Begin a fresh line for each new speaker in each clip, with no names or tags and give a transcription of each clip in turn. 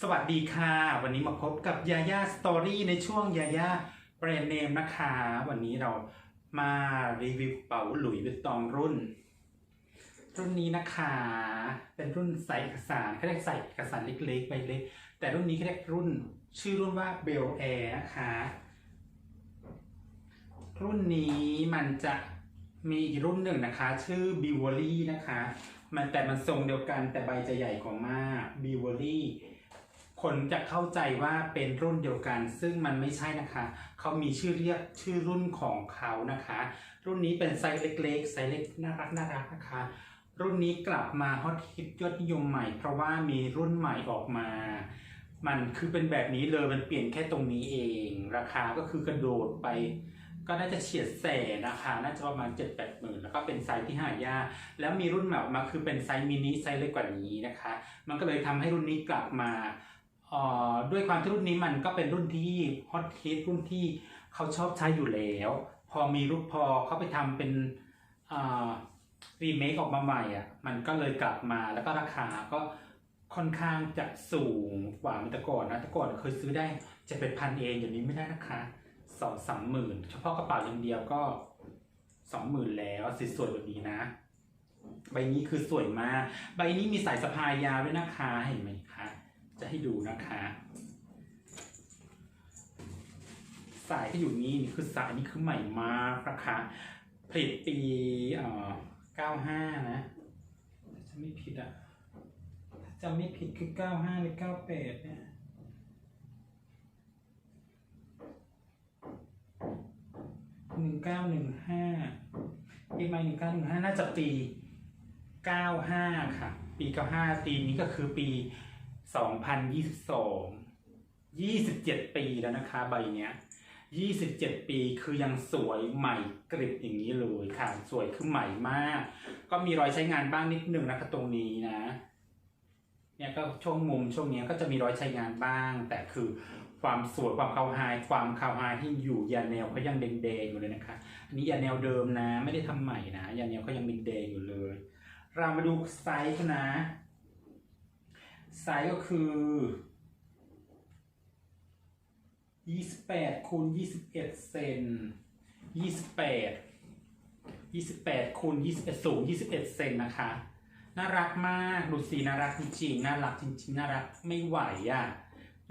สวัสดีค่ะ วันนี้มาพบกับยาย่าสตอรี่ในช่วงยาย่าแบรนด์เนมนะคะ วันนี้เรามารีวิวเป๋าหลุยส์วิตตองรุ่น รุ่นนี้นะคะ เป็นรุ่นใส่เอกสารเขาเรียกใส่เอกสารเล็กๆใบเล็ก แต่รุ่นนี้เขาเรียกรุ่น ชื่อรุ่นว่าเบลแอร์นะคะ รุ่นนี้มันจะมีอีกรุ่นหนึ่งนะคะ ชื่อบิวเวอรี่นะคะ มันแต่มันทรงเดียวกันแต่ใบจะใหญ่กว่ามากบิวเวอรี่ คนจะเข้าใจว่าเป็นรุ่นเดียวกัน ซึ่งมันไม่ใช่นะคะ เขามีชื่อเรียกชื่อรุ่นของเขานะคะ รุ่นนี้เป็นไซส์เล็กๆไซส์เล็กน่ารักน่ารักนะคะ รุ่นนี้กลับมาฮอตฮิตยอดนิยมใหม่ เพราะว่ามีรุ่นใหม่ออกมา มันคือเป็นแบบนี้เลยมันเปลี่ยนแค่ตรงนี้เอง ราคาก็คือกระโดดไป ก็น่าจะเฉียดแสนนะคะน่าจะประมาณ7 8หมื่นแล้วก็เป็นไซส์ที่หายากแล้วมีรุ่นใหม่ออกมาคือเป็นไซส์มินิไซส์เล็กกว่านี้นะคะ มันก็เลยทำให้รุ่นนี้กลับมา ด้วยความที่รุ่นนี้มันก็เป็นรุ่นที่ฮอตฮิตรุ่นที่เขาชอบใช้อยู่แล้ว พอมีรูปพอเขาไปทำเป็นรีเมคออกมาใหม่อะมันก็เลยกลับมาแล้วก็ราคาก็ค่อนข้างจะสูงกว่าเมื่อแต่ก่อนนะแต่ก่อนเคยซื้อได้จะเป็นพันเองอย่างนี้ไม่ได้นะคะสองสามหมื่นเฉพาะกระเป๋าอย่างเดียวก็สองหมื่นแล้วสวยแบบนี้นะ ใบนี้คือสวยมาก ใบนี้มีสายสะพายยาวด้วยนะคะเห็นไหมคะ จะให้ดูนะคะ สายที่อยู่นี้นี่คือสายนี่คือใหม่มากนะคะผลิตปีเอ่อ95 นะถ้าจะไม่ผิดอะถ้าจำไม่ผิดคือ 95 หรือ 98 เนี่ยหนึ่งเก้าหนึ่งห้าปีใหม่หนึ่งเก้าหนึ่งห้าน่าจะปีเก้าห้าค่ะ ปีเก้าห้าปีนี้ก็คือปี สองพันยี่สิบสองยี่สิบเจ็ดปีแล้วนะคะใบเนี้ยยี่สิบเจ็ดปีคือยังสวยใหม่กริบอย่างนี้เลยค่ะ สวยคือใหม่มาก ก็มีรอยใช้งานบ้างนิดนึงนะคะตรงนี้นะ เนี่ยก็ช่วงมุมช่วงนี้ก็จะมีรอยใช้งานบ้าง แต่คือความสวยความคาวไฮความคาวไฮที่อยู่ยาแนวก็ยังแดงๆอยู่เลยนะคะ อันนี้ยาแนวเดิมนะ ไม่ได้ทำใหม่นะยาแนวก็ยังแดงๆอยู่เลย เรามาดูไซส์นะ ไซส์ก็คือ 28คูณ21 เซน 28 28คูณ21สูง21 เซนนะคะ น่ารักมาก ดูสีน่ารักจริงๆ น่ารักจริงๆ น่ารักไม่ไหวอะ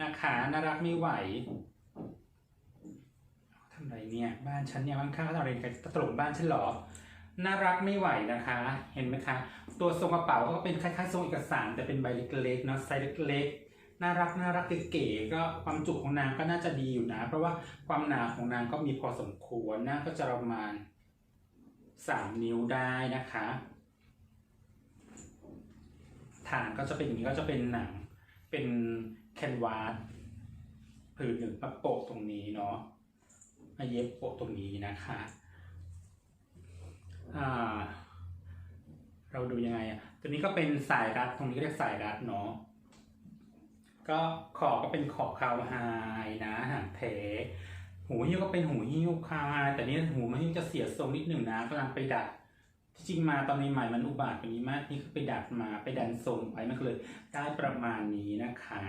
นะคะ น่ารักไม่ไหวทำไรเนี่ย บ้านฉันเนี่ยข้างเขาทำอะไรกันตลกบ้านฉันหรอ น่ารักไม่ไหวนะคะ เห็นไหมคะ ตัวทรงกระเป๋าก็เป็นคล้ายๆทรงเอกสาร แต่เป็นใบเล็กๆเนาะไซส์เล็กๆน่ารักน่ารักเก๋ๆก็ความจุของนางก็น่าจะดีอยู่นะ เพราะว่าความหนาของนางก็มีพอสมควรน้าก็จะประมาณสามนิ้วได้นะคะ ฐานก็จะเป็นอย่างนี้ก็จะเป็นหนังเป็นแคนวาสผืนหนึ่งมาโปะตรงนี้เนาะมาเย็บโปะตรงนี้นะคะ เราดูยังไงอะตัวนี้ก็เป็นสายรัดตรงนี้ก็เรียกสายรัดเนาะก็ขอบก็เป็นขอบคาวไฮนะหางแท้หูหิ้วก็เป็นหูหิ้วคาวไฮแต่นี่หูมันหิ้วจะเสียทรงนิดหนึ่งนะกำลังไปดัดที่จริงมาตอนใหม่มันอุบาทกว่านี้มากนี่คือไปดัดมาไปดันทรงไปมันก็เลยได้ประมาณนี้นะคะ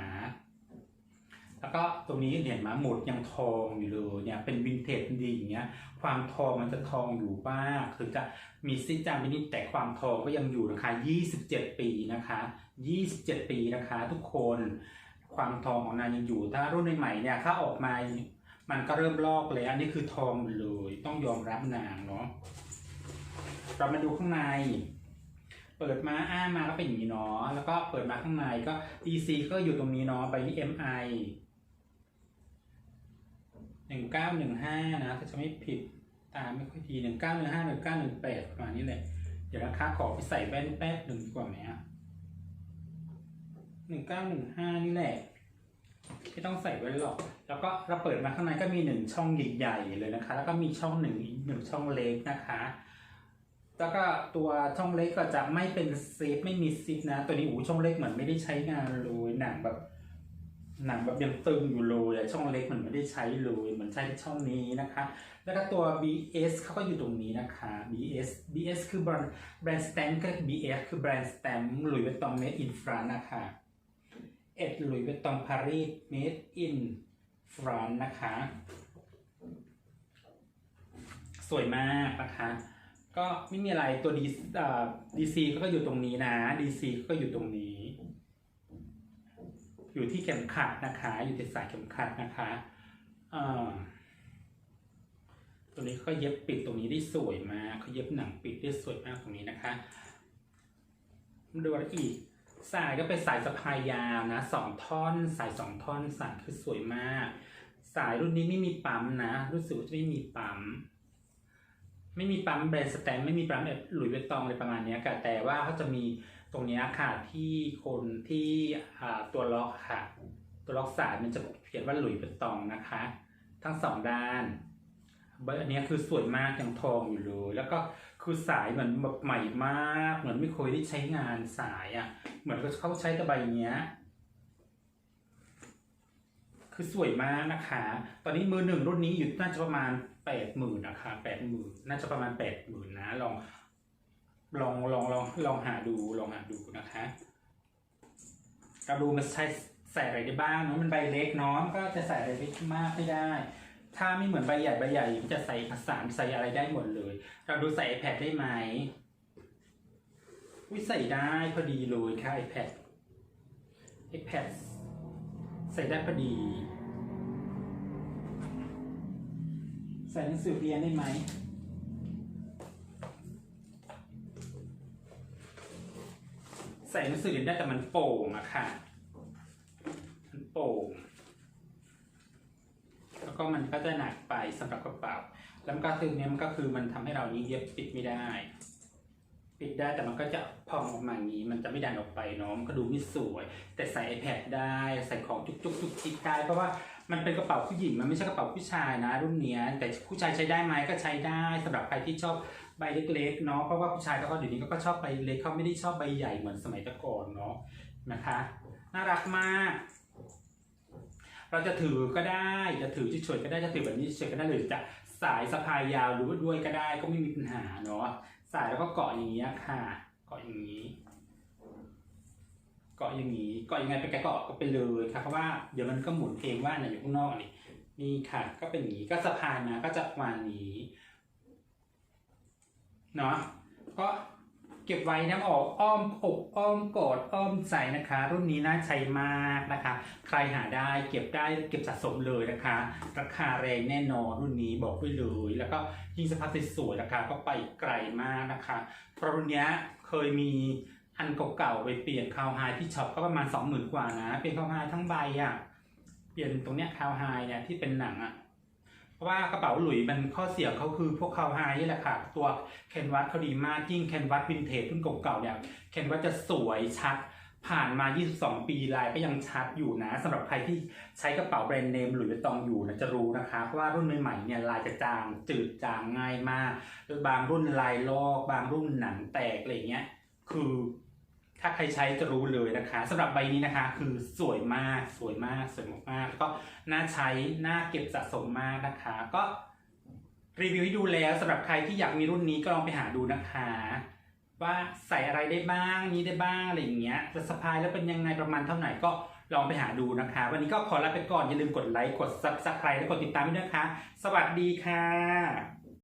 แล้วก็ตรงนี้เห็นไหมหมุดยังทองอยู่เลยเนี่ยเป็นวินเทจดีอย่างเงี้ยความทองมันจะทองอยู่บ้างถึงจะมีซิจางไปนิดแต่ความทองก็ยังอยู่นะคะ 27 ปีนะคะ 27 ปีนะคะ ทุกคนความทองของนางยังอยู่ถ้ารุ่นใหม่ๆเนี่ยถ้าออกมามันก็เริ่มลอกแล้วอันนี้คือทองเลยต้องยอมรับนางเนาะเรามาดูข้างใน เปิดมาอ้ามาก็เป็นอย่างนี้เนาะแล้วก็เปิดมาข้างในก็ DC ก็อยู่ตรงนี้เนาะใบนี้ MI หนึ่งเก้าหนึ่งห้านะถ้าจะไม่ผิดตามไม่ค่อยดีหนึ่งเก้าหนึ่งห้าหนึ่งเก้าหนึ่งแปดประมาณนี้แหละเดี๋ยวราคาขอไปใส่แว่นแป๊บหนึ่งดีกว่าไหมอะหนึ่งเก้าหนึ่งห้านี่แหละไม่ต้องใส่แว่นหรอก แล้วก็เราเปิดมาข้างในก็มีหนึ่งช่องใหญ่ๆเลยนะคะ แล้วก็มีช่องหนึ่งหนึ่งช่องเล็กนะคะ แล้วก็ตัวช่องเล็กก็จะไม่เป็นซิปไม่มีซิปนะ ตัวนี้อูช่องเล็กเหมือนไม่ได้ใช้งานเลยหนังแบบ หนังแบบยังตึงอยู่เลยช่องเล็กมันไม่ได้ใช้เลยเหมือนใช้ช่องนี้นะคะ แล้วก็ตัว BS เขาก็อยู่ตรงนี้นะคะ BS BS คือแบรนด์แบรนด์สแตมก็ BS คือแบรนด์สแตมป์หรือว่าตองเมดอินฟรานนะคะเอ็ดหลุยส์วิตตองปารีส made in France นะคะ สวยมากนะคะก็ไม่มีอะไรตัวดีดีซีก็อยู่ตรงนี้นะดีซีก็อยู่ตรงนี้ อยู่ที่เข็มขัดนะคะ อยู่ที่สายเข็มขัดนะคะอ่าตัวนี้เขาเย็บปิดตรงนี้ได้สวยมากเขาเย็บหนังปิดได้สวยมากตรงนี้นะคะดูอีกสายก็เป็นสายสะพายยาวนะสองท่อน สายสองท่อนสายคือสวยมาก สายรุ่นนี้ไม่มีปั๊มนะรู้สึกว่าจะไม่มีปั๊มไม่มีปั๊มแบรนด์สแตมไม่มีปั๊มแบบหลุยส์วิตตองอะไรประมาณนี้ยค่ะแต่ว่าเขาจะมี ตรงนี้ค่ะที่คนที่ตัวล็อกค่ะ ตัวล็อกสายมันจะเขียนว่าหลุยส์วิตตองนะคะ ทั้งสองด้านเบอร์อันนี้คือสวยมากยังทองอยู่เลย แล้วก็คือสายเหมือนแบบใหม่มาก เหมือนไม่เคยได้ใช้งานสายอะ เหมือนเขาใช้กระใบเนี้ย คือสวยมากนะคะ ตอนนี้มือหนึ่งรุ่นนี้อยู่น่าจะประมาณแปดหมื่นนะคะแปดหมื่นน่าจะประมาณแปดหมื่นนะลอง ลองลองลองลองหาดูลองหาดูนะคะเราดูมันใช้ใส่อะไรได้บ้างเนาะมันใบเล็กเนาะก็จะใส่อะไรได้มากไม่ได้ ถ้าไม่เหมือนใบใหญ่ใบใหญ่มันจะใส่ผสานใส่อะไรได้หมดเลย เราดูใส่ iPad ได้ไหมวิใส่ได้พอดีเลยค่ะ iPad iPad ใส่ได้พอดี ใส่หนังสือเรียนได้ไหม ใส่หนังสือเรียนได้แต่มันโป่งอะค่ะมันโป่ง แล้วก็มันก็จะหนักไปสำหรับกระเป๋า แล้วก็คือเนี้ยมันก็คือมันทำให้เรานี้เย็บปิดไม่ได้ ปิดได้แต่มันก็จะพองออกมาอย่างนี้ มันจะไม่ดันออกไปเนาะมันก็ดูไม่สวย แต่ใส่ iPad ได้ใส่ของจุกจุกจุกจิกได้เพราะว่ามันเป็นกระเป๋าผู้หญิงมันไม่ใช่กระเป๋าผู้ชายนะ รุ่นเนี้ยแต่ผู้ชายใช้ได้ไหมก็ใช้ได้สำหรับใครที่ชอบ ใบเล็กๆเนาะเพราะว่าผู้ชายเขาก็เดี๋ยวนี้ก็ชอบใบเล็กเขาไม่ได้ชอบใบใหญ่เหมือนสมัยต่ก่อนเนาะนะคะ น่ารักมาก เราจะถือก็ได้จะถือเฉยๆก็ได้จะถือแบบนี้เฉยๆก็ได้หรือจะสายสะพายยาวหรือว่าด้วยก็ได้ก็ไม่มีปัญหาเนาะสายแล้วก็เกาะอย่างนี้ยค่ะ เกาะอย่างนี้เกาะอย่างนี้เกาะยังไงไปแกะเกาะก็ไปเลยค่ะเพราะว่าเดี๋ยวมันก็หมุนเองว่าเนี่ยอยู่ข้างนอกนี่นี่ค่ะ ก็เป็นอย่างนี้ก็สะพายมาก็จะประมาณนี้ เนาะก็เก็บไว้นะออกอ้อมอกอ้อมกอดอ้อมใจนะคะ รุ่นนี้น่าใช้มากนะคะ ใครหาได้เก็บได้เก็บสะสมเลยนะคะ ราคาแรงแน่นอนรุ่นนี้บอกไว้เลย แล้วก็ยิ่งสภาพสวยๆราคาก็ไปไกลมากนะคะ เพราะรุ่นนี้เคยมีอันเก่าๆไปเปลี่ยนคาวไฮที่ช็อปก็ประมาณสองหมื่นกว่านะ เป็นคาวไฮทั้งใบอะ่ะเปลี่ยนตรงเนี้ยคาวไฮเนี่ยที่เป็นหนังอะ่ะ ราะว่ากระเป๋าหลุยมันข้อเสียเขาคือพวกคาวไฮนี่แหละค่ะ ตัวแคนวัสเขาดีมากยิ่งแคนวัสวินเทจรุ่นเก่าๆเนี่ยแคนวัสจะสวยชัดผ่านมา 22 ปีลายก็ยังชัดอยู่นะสำหรับใครที่ใช้กระเป๋าแบรนด์เนมหรือวิตตองอยู่นะจะรู้นะคะ เพราะว่ารุ่นใหม่ๆเนี่ยลายจะจางจืดจางง่ายมาก บางรุ่นลายลอก บางรุ่นหนังแตกอะไรเงี้ยคือ ถ้าใครใช้จะรู้เลยนะคะสำหรับใบนี้นะคะคือสวยมากสวยมากสวยมากๆแล้วก็น่าใช้น่าเก็บสะสมมากนะคะ ก็รีวิวให้ดูแล้วสำหรับใครที่อยากมีรุ่นนี้ก็ลองไปหาดูนะคะ ว่าใส่อะไรได้บ้างนี้ได้บ้างอะไรอย่างเงี้ยจะสะพายแล้วเป็นยังไงประมาณเท่าไหร่ก็ลองไปหาดูนะคะ วันนี้ก็ขอลาไปก่อนอย่าลืมกดไลค์กดซับสไครต์และกดติดตามด้วยนะคะ สวัสดีค่ะ